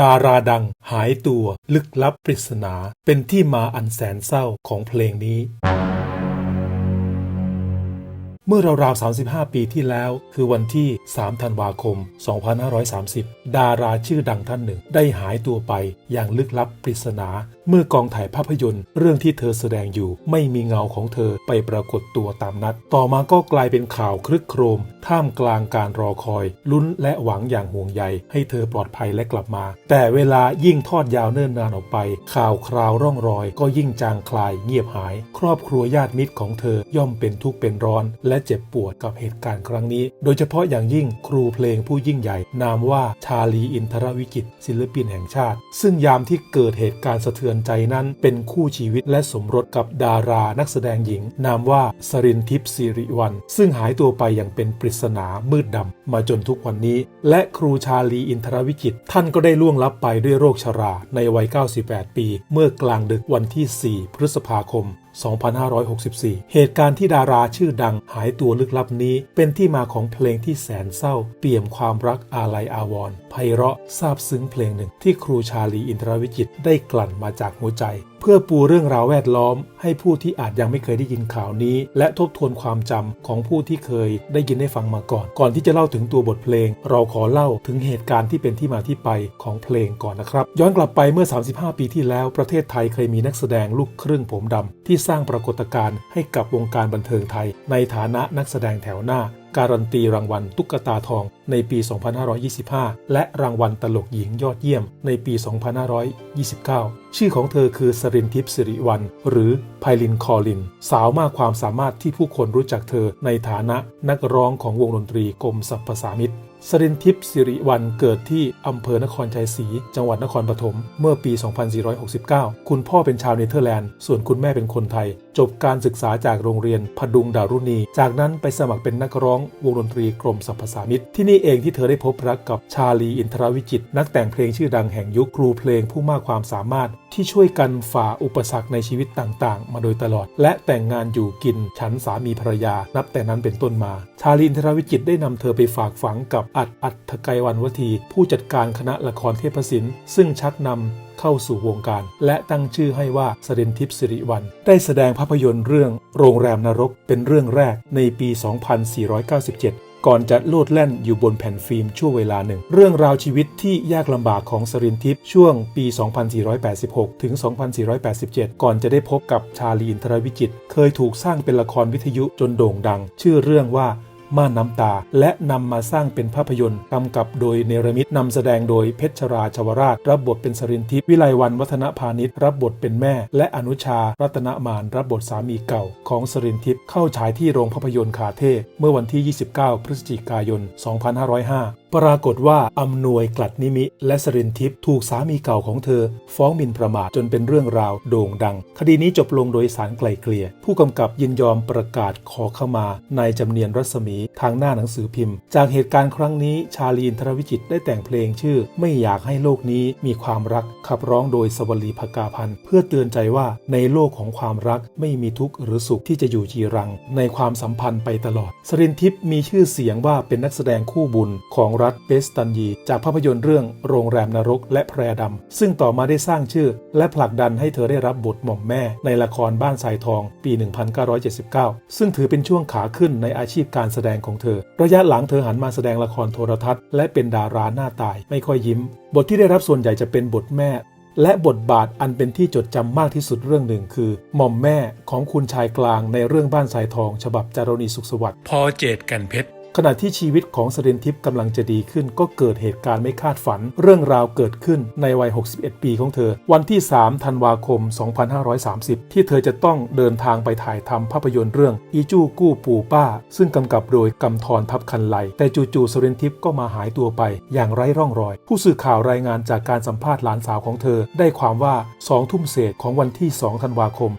ดาราดังหายตัวลึกลับปริศนา เป็นที่มาอันแสนเศร้าของเพลงนี้ เมื่อราวๆ 35 ปีที่แล้ว คือวันที่ 3 ธันวาคม 2530 ดาราชื่อดังท่านหนึ่ง ได้หายตัวไปอย่างลึกลับปริศนาเมื่อกองถ่ายภาพยนตร์ เรื่องที่เธอแสดงอยู่ไม่มีเงาของเธอไปปรากฏตัวตามนัด ต่อมาก็กลายเป็นข่าวคลึกโครม ท่ามกลางการรอคอย ลุ้นและหวังอย่างห่วงใย ให้เธอปลอดภัยและกลับมา แต่เวลายิ่งทอดยาวเนิ่นนานออกไป ข่าวคราวร่องรอย ก็ยิ่งจางคลายเงียบหาย ครอบครัวญาติมิตรของเธอย่อมเป็นทุกข์เป็นร้อน และเจ็บปวดกับเหตุการณ์ครั้งนี้ โดยเฉพาะอย่างยิ่งครูเพลงผู้ยิ่งใหญ่ นามว่าชาลีอินทรวิจิตศิลปินแห่งชาติ ซึ่งยามที่เกิดเหตุการณ์สะเทือนใจนั้นเป็นคู่ชีวิตและสมรสกับดารานักแสดงหญิง นามว่าสรินทิพย์สิริวัลซึ่งหายตัวไปอย่างเป็นปริศนามืดดำมาจนทุกวันนี้ และครูชาลีอินทรวิจิตท่านก็ได้ล่วงลับไปด้วยโรคชราในวัย 98 ปี เมื่อกลางดึกวันที่ 4 พฤษภาคม2564 เหตุการณ์ที่ดาราชื่อดังหายตัวลึกลับนี้ เป็นที่มาของเพลงที่แสนเศร้า เปี่ยมความรักอาลัยอาวรณ์ ไพเราะซาบซึ้งเพลงหนึ่งที่ครูชาลีอินทรวิจิตได้กลั่นมาจากหัวใจ เพื่อปูเรื่องราวแวดล้อม ให้ผู้ที่อาจยังไม่เคยได้ยินข่าวนี้ และทบทวนความจำของผู้ที่เคยได้ยินได้ฟังมาก่อน ก่อนที่จะเล่าถึงตัวบทเพลง เราขอเล่าถึงเหตุการณ์ที่เป็นที่มาที่ไปของเพลงก่อนนะครับ ย้อนกลับไปเมื่อ 35 ปีที่แล้วประเทศไทยเคยมีนักแสดงลูกครึ่งผมดำที่สร้างปรากฏการณ์ให้กับวงการบันเทิงไทย ในฐานะนักแสดงแถวหน้า การันตีรางวัลตุ๊กตาทองในปี 2525 และรางวัลตลกหญิงยอดเยี่ยมในปี 2529 ชื่อของเธอคือสรินทิพย์สิริวัลหรือไพลินคอลิน สาวมากความสามารถที่ผู้คนรู้จักเธอในฐานะนักร้องของวงดนตรีกรมสรรพสามิตสรินทิพย์สิริวัลเกิดที่อำเภอนครชัยศรีจังหวัดนครปฐมเมื่อปี 2469 คุณพ่อเป็นชาวเนเธอร์แลนด์ ส่วนคุณแม่เป็นคนไทยจบการศึกษาจากโรงเรียนพดุงดารุณี จากนั้นไปสมัครเป็นนักร้องวงดนตรีกรมสรรพสามิตที่นี่เองที่เธอได้พบรักกับชาลีอินทรวิจิต นักแต่งเพลงชื่อดังแห่งยุคครูเพลงผู้มากความสามารถที่ช่วยกันฝ่าอุปสรรคในชีวิตต่างๆ มาโดยตลอด และแต่งงานอยู่กินฉันสามีภรรยา นับแต่นั้นเป็นต้นมา ชาลีอินทรวิจิตได้นำเธอไปฝากฝังกับอัดอัดทไกวันวที ผู้จัดการคณะละครเทพศิลป์ซึ่งชักนำ เข้าสู่วงการ และตั้งชื่อให้ว่าสรินทิพย์สิริวัลได้แสดงภาพยนตร์เรื่องโรงแรมนรกเป็นเรื่องแรกในปี 2497ก่อนจะโลดแล่นอยู่บนแผ่นฟิล์มช่วงเวลาหนึ่ง เรื่องราวชีวิตที่ยากลำบากของสรินทิพย์ช่วงปี 2486 ถึง 2487 ก่อนจะได้พบกับชาลีอินทรวิจิตรเคยถูกสร้างเป็นละครวิทยุจนโด่งดัง ชื่อเรื่องว่า ม่านน้ำตา และนำมาสร้างเป็นภาพยนตร์กำกับโดยเนรมิตนำแสดงโดยเพชรราชวราช รับบทเป็นสรินทิพย์วิไลวันวัฒนพาณิชย์รับบทเป็นแม่ และอนุชา รัตนมานรับบทสามีเก่า ของสรินทิพย์เข้าฉายที่โรงภาพยนตร์คาเท่เมื่อวันที่ 29 พฤศจิกายน 2505 ปรากฏว่าอำนวยกลัดนิมิ และสรินทิพย์ถูกสามีเก่าของเธอ ฟ้องหมิ่นประมาทจนเป็นเรื่องราวโด่งดัง คดีนี้จบลงโดยสารไกลเกลี่ย ผู้กำกับยินยอมประกาศขอเข้ามา นายจำเนียนรัศมีทางหน้าหนังสือพิมพ์ จากเหตุการณ์ครั้งนี้ชาลีนทรวิจิตได้แต่งเพลงชื่อ ไม่อยากให้โลกนี้มีความรักขับร้องโดยสวลีภกาพันธ์เพื่อเตือนใจว่าในโลกของความรักไม่มีทุกข์หรือสุขที่จะอยู่จีรัง ในความสัมพันธ์ไปตลอด สรินทิพย์มีชื่อเสียงว่าเป็นนักแสดงคู่บุญของรัฐเบสตันยี จากภาพยนตร์เรื่องโรงแรมนรกและแพรดำ ซึ่งต่อมาได้สร้างชื่อ และผลักดันให้เธอได้รับบทหม่อมแม่ ในละครบ้านสายทอง ปี 1979 ซึ่งถือเป็นช่วงขาขึ้นในอาชีพการแสดงของเธอ ระยะหลังเธอหันมาแสดงละครโทรทัศน์และเป็นดาราหน้าตายไม่ค่อยยิ้ม บทที่ได้รับส่วนใหญ่จะเป็นบทแม่และบทบาทอันเป็นที่จดจำมากที่สุดเรื่องหนึ่งคือ หม่อมแม่ของคุณชายกลางในเรื่องบ้านสายทอง ฉบับจารณีสุขสวัสดิ์พอเจตกันเพชร ขณะที่ชีวิตของสรินทิพย์กำลังจะดีขึ้น ก็เกิดเหตุการณ์ไม่คาดฝัน เรื่องราวเกิดขึ้นในวัย 61 ปีของเธอ วันที่ 3 ธันวาคม 2530 ที่เธอจะต้องเดินทางไปถ่ายทำภาพยนตร์เรื่อง อีจู้กู้ปู่ป้า ซึ่งกำกับโดยกำธรทับคันไลแต่จู่ๆสรินทิพย์ก็มาหายตัวไป อย่างไร้ร่องรอย ผู้สื่อข่าวรายงานจากการสัมภาษณ์หลานสาวของเธอ ได้ความว่า 2 ทุ่มเศษของวันที่ 2 ธันวาคม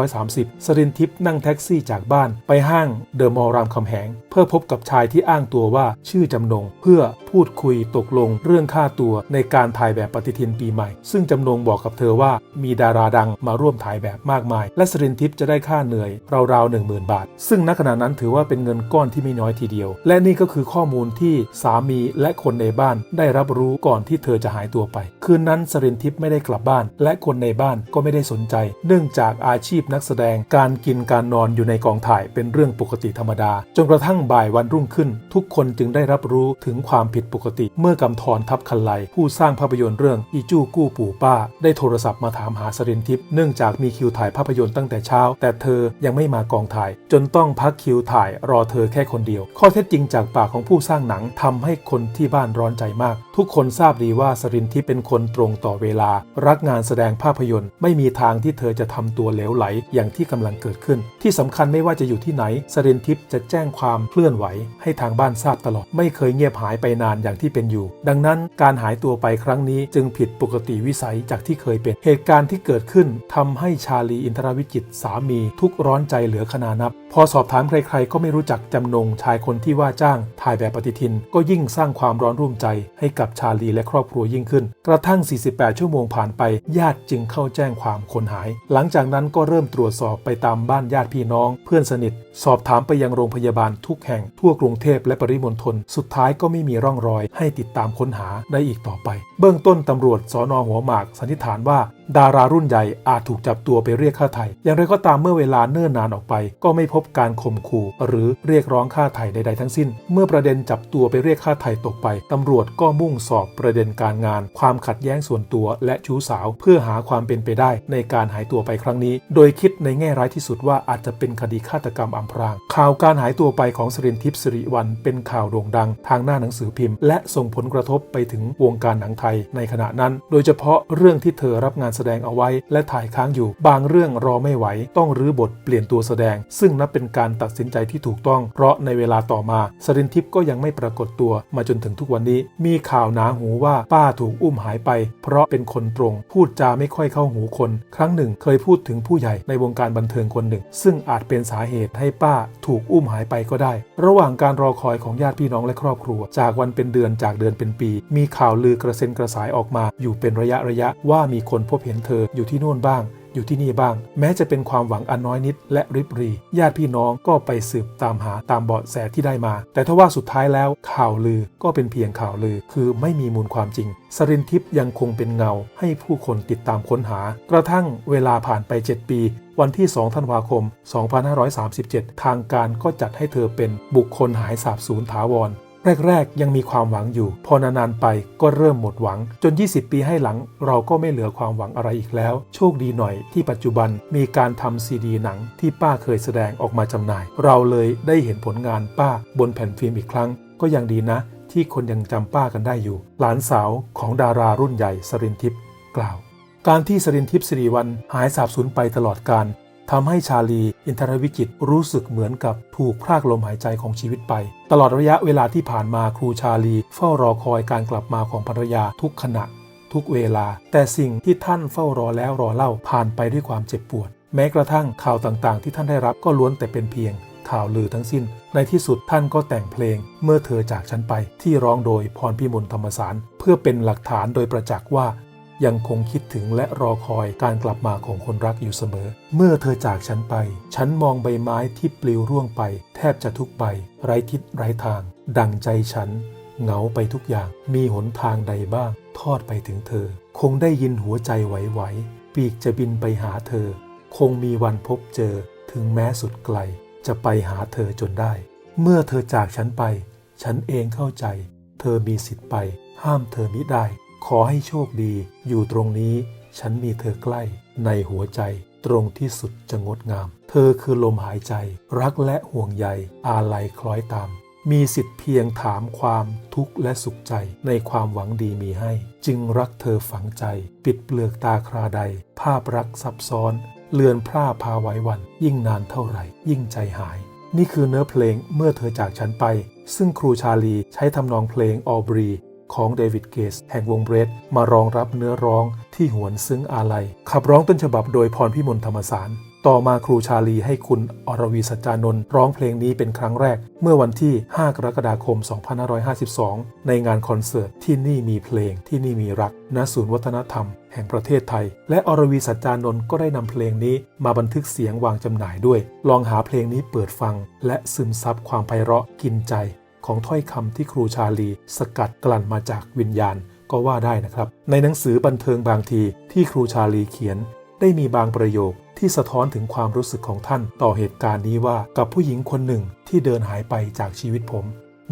2530 สรินทิพย์นั่งแท็กซี่จากบ้านไปห้างเดอะมอลล์รามคำแหง เพื่อพบกับชายที่อ้างตัวว่าชื่อจำนง เพื่อพูดคุยตกลงเรื่องค่าตัวในการถ่ายแบบปฏิทินปีใหม่ ซึ่งจำนงบอกกับเธอว่ามีดาราดังมาร่วมถ่ายแบบมากมาย และสรินทิพย์จะได้ค่าเหนื่อยราวๆ10,000บาท ซึ่งณขณะนั้นถือว่าเป็นเงินก้อนที่ไม่น้อยทีเดียว และนี่ก็คือข้อมูลที่สามีและคนในบ้านได้รับรู้ก่อนที่เธอจะหายตัวไป คืนนั้นสรินทิพย์ไม่ได้กลับบ้าน และคนในบ้านก็ไม่ได้สนใจ เนื่องจากอาชีพนักแสดงการกินการนอนอยู่ในกองถ่ายเป็นเรื่องปกติธรรมดา จนกระทั่งบ่ายวันรุ่งขึ้น ทุกคนจึงได้รับรู้ถึงความผิดปกติ เมื่อกำธรทับคันไลผู้สร้างภาพยนตร์เรื่องอีจู้กู้ปู่ป้า ได้โทรศัพท์มาถามหาสรินทิพย์เนื่องจากมีคิวถ่ายภาพยนตร์ตั้งแต่เช้า แต่เธอยังไม่มากองถ่าย จนต้องพักคิวถ่ายรอเธอแค่คนเดียว ข้อเท็จจริงจากปากของผู้สร้างหนังทำให้คนที่บ้านร้อนใจมาก ทุกคนทราบดีว่าสรินทิพย์เป็นคนตรงต่อเวลา รักงานแสดงภาพยนตร์ ไม่มีทางที่เธอจะทำตัวเหลวไหลอย่างที่กำลังเกิดขึ้น ที่สำคัญไม่ว่าจะอยู่ที่ไหนสรินทิพย์จะแจ้งความเคลื่อนไหวให้ทางบ้านทราบตลอด ไม่เคยเงียบหายไปนานอย่างที่เป็นอยู่ ดังนั้นการหายตัวไปครั้งนี้จึงผิดปกติวิสัยจากที่เคยเป็น เหตุการณ์ที่เกิดขึ้นทำให้ชาลีอินทรวิจิตสามีทุกขร้อนใจเหลือขนานับ พอสอบถามใครๆ ก็ไม่รู้จักจำนงชายคนที่ว่าจ้างถ่ายแบบปฏิทิน ก็ยิ่งสร้างความร้อนรุ่มใจให้กับชาลีและครอบครัวยิ่งขึ้น กระทั่ง 48 ชั่วโมงผ่านไป ญาติจึงเข้าแจ้งความคนหาย หลังจากนั้นก็เริ่มตรวจสอบไปตามบ้านญาติพี่น้อง เพื่อนสนิท สอบถามไปยังโรงพยาบาลทุกแห่งทั่วกรุงเทพและปริมณฑลสุดท้ายก็ไม่มีร่องรอยให้ติดตามค้นหาได้อีกต่อไป เบื้องต้นตำรวจสอนอหัวหมากสันนิษฐานว่า ดารารุ่นใหญ่อาจถูกจับตัวไปเรียกค่าไถ่ อย่างไรก็ตามเมื่อเวลาเนิ่นนานออกไป ก็ไม่พบการข่มขู่หรือเรียกร้องค่าไถ่ใดๆทั้งสิ้น เมื่อประเด็นจับตัวไปเรียกค่าไถ่ตกไป ตำรวจก็มุ่งสอบประเด็นการงาน ความขัดแย้งส่วนตัวและชู้สาว เพื่อหาความเป็นไปได้ในการหายตัวไปครั้งนี้ โดยคิดในแง่ร้ายที่สุดว่าอาจจะเป็นคดีฆาตกรรมอำพราง ข่าวการหายตัวไปของสรินทิพย์สิริวัลเป็นข่าวโด่งดัง ทางหน้าหนังสือพิมพ์ และส่งผลกระทบไปถึงวงการหนังไทยในขณะนั้น โดยเฉพาะเรื่องที่เธอรับงานแสดงเอาไว้ และถ่ายค้างอยู่ บางเรื่องรอไม่ไหว ต้องรื้อบทเปลี่ยนตัวแสดง ซึ่งนับเป็นการตัดสินใจที่ถูกต้อง เพราะในเวลาต่อมาสรินทิพย์ก็ยังไม่ปรากฏตัวมาจนถึงทุกวันนี้ มีข่าวหนาหูว่าป้าถูกอุ้มหายไป เพราะเป็นคนตรง พูดจาไม่ค่อยเข้าหูคน ครั้งหนึ่งเคยพูดถึงผู้ใหญ่ในวงการบันเทิงคนหนึ่ง ซึ่งอาจเป็นสาเหตุให้ป้าถูกอุ้มหายไปก็ได้ ระหว่างการรอคอยของญาติพี่น้องและครอบครัว จากวันเป็นเดือนจากเดือนเป็นปี มีข่าวลือกระเซ็นกระสายออกมาอยู่เป็นระยะระยะว่ามีคนพบเห็นเธออยู่ที่โน่นบ้าง อยู่ที่นี่บ้าง แม้จะเป็นความหวังอันน้อยนิด และริบหรี ญาติพี่น้องก็ไปสืบตามหาตามเบาะแสที่ได้มา แต่ทว่าสุดท้ายแล้วข่าวลือก็เป็นเพียงข่าวลือ คือไม่มีมูลความจริง สรินทิพย์ยังคงเป็นเงา ให้ผู้คนติดตามค้นหา กระทั่งเวลาผ่านไป 7 ปีวันที่ 2 ธันวาคม 2537 ทางการก็จัดให้เธอเป็นบุคคลหายสาบสูญถาวร แรก ๆ ยังมีความหวังอยู่ พอนานๆไปก็เริ่มหมดหวัง จน 20 ปีให้หลัง เราก็ไม่เหลือความหวังอะไรอีกแล้ว โชคดีหน่อยที่ปัจจุบันมีการทำซีดีหนังที่ป้าเคยแสดงออกมาจำหน่าย เราเลยได้เห็นผลงานป้าบนแผ่นฟิล์มอีกครั้ง ก็ยังดีนะ ที่คนยังจำป้ากันได้อยู่ หลานสาวของดารารุ่นใหญ่สรินทิพย์กล่าว การที่สรินทิพย์สิริวัลหายสาบสูญไปตลอดการ ทำให้ชาลีอินทรวิจิตรรู้สึกเหมือนกับถูกพรากลมหายใจของชีวิตไป ตลอดระยะเวลาที่ผ่านมาครูชาลีเฝ้ารอคอยการกลับมาของภรรยาทุกขณะ ทุกเวลา แต่สิ่งที่ท่านเฝ้ารอแล้วรอเล่าผ่านไปด้วยความเจ็บปวด แม้กระทั่งข่าวต่างๆ ที่ท่านได้รับก็ล้วนแต่เป็นเพียงข่าวลือทั้งสิ้น ในที่สุดท่านก็แต่งเพลง เมื่อเธอจากฉันไปที่ร้องโดยพรพิมลธรรมสาร เพื่อเป็นหลักฐานโดยประจักษ์ว่า ยังคงคิดถึงและรอคอยการกลับมาของคนรักอยู่เสมอ เมื่อเธอจากฉันไป ฉันมองใบไม้ที่ปลิวร่วงไป แทบจะทุกใบ ไร้ทิศไร้ทาง ดังใจฉัน เหงาไปทุกอย่าง มีหนทางใดบ้าง ทอดไปถึงเธอ คงได้ยินหัวใจไหวๆ ปีกจะบินไปหาเธอ คงมีวันพบเจอ ถึงแม้สุดไกล จะไปหาเธอจนได้ เมื่อเธอจากฉันไป ฉันเองเข้าใจ เธอมีสิทธิ์ไป ห้ามเธอมิได้ ขอให้โชคดี อยู่ตรงนี้ ฉันมีเธอใกล้ ในหัวใจ ตรงที่สุดจะงดงาม เธอคือลมหายใจ รักและห่วงใย อาลัยคล้อยตาม มีสิทธิ์เพียงถามความทุกข์และสุขใจ ในความหวังดีมีให้ จึงรักเธอฝังใจ ปิดเปลือกตาคราใด ภาพรักซับซ้อน เลือนพร่าพาไว้วัน ยิ่งนานเท่าไหร่ ยิ่งใจหาย นี่คือเนื้อเพลงเมื่อเธอจากฉันไป ซึ่งครูชาลีใช้ทำนองเพลงออบรี ของเดวิดเกสแห่งวงเบรดมารองรับเนื้อร้องที่หวนซึ้งอาลัย ขับร้องต้นฉบับโดยพรพิมลธรรมสาร ต่อมาครูชาลีให้คุณอรวีสัจจานนท์ร้องเพลงนี้เป็นครั้งแรก เมื่อวันที่ 5 กรกฎาคม 2552 ในงานคอนเสิร์ตที่นี่มีเพลงที่นี่มีรักณศูนย์วัฒนธรรม แห่งประเทศไทย และอรวีสัจจานนท์ก็ได้นำเพลงนี้มาบันทึกเสียงวางจำหน่ายด้วย ลองหาเพลงนี้เปิดฟัง และซึมซับความไพเราะกินใจ ของถ้อยคำที่ครูชาลี สกัดกลั่นมาจากวิญญาณก็ว่าได้นะครับ ในหนังสือบันเทิงบางทีที่ครูชาลีเขียน ได้มีบางประโยคที่สะท้อนถึงความรู้สึกของท่าน ต่อเหตุการณ์นี้ว่ากับผู้หญิงคนหนึ่งที่เดินหายไปจากชีวิตผม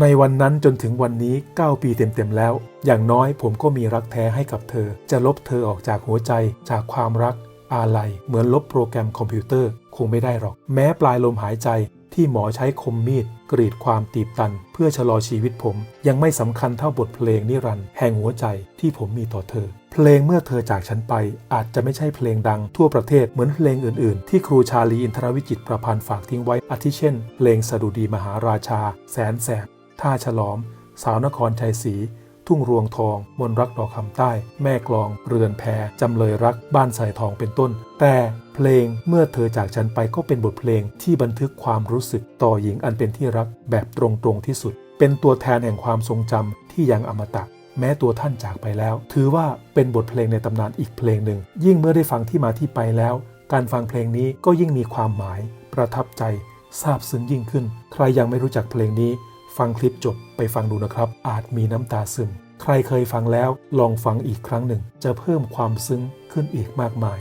ในวันนั้นจนถึงวันนี้ 9 ปีเต็มๆแล้ว อย่างน้อยผมก็มีรักแท้ให้กับเธอ จะลบเธอออกจากหัวใจจากความรักอาลัยเหมือนลบโปรแกรมคอมพิวเตอร์คงไม่ได้หรอก แม้ปลายลมหายใจ ที่หมอใช้คมมีดกรีดความตีบตัน เพื่อชะลอชีวิตผม ยังไม่สำคัญเท่าบทเพลงนิรันด์แห่งหัวใจที่ผมมีต่อเธอ เพลงเมื่อเธอจากฉันไป อาจจะไม่ใช่เพลงดังทั่วประเทศเหมือนเพลงอื่นๆ ที่ครูชาลีอินทรวิจิตประพันธ์ฝากทิ้งไว้อาทิเช่น เพลงสดุดีมหาราชา แสนแสบท่าฉลอม สาวนครชัยศรี ทุ่งรวงทอง มนรักดอกคำใต้ แม่กลอง เรือนแพจำเลยรัก บ้านใส่ทองเป็นต้น แต่เพลงเมื่อเธอจากฉันไปก็เป็นบทเพลงที่บันทึกความรู้สึกต่อหญิงอันเป็นที่รักแบบตรงๆที่สุด เป็นตัวแทนแห่งความทรงจำที่ยังอมตะแม้ตัวท่านจากไปแล้ว ถือว่าเป็นบทเพลงในตำนานอีกเพลงหนึ่ง ยิ่งเมื่อได้ฟังที่มาที่ไปแล้ว การฟังเพลงนี้ก็ยิ่งมีความหมาย ประทับใจซาบซึ้งยิ่งขึ้น ใครยังไม่รู้จักเพลงนี้ ฟังคลิปจบไปฟังดูนะครับ อาจมีน้ำตาซึม ใครเคยฟังแล้วลองฟังอีกครั้งหนึ่ง จะเพิ่มความซึ้งขึ้นอีกมากมาย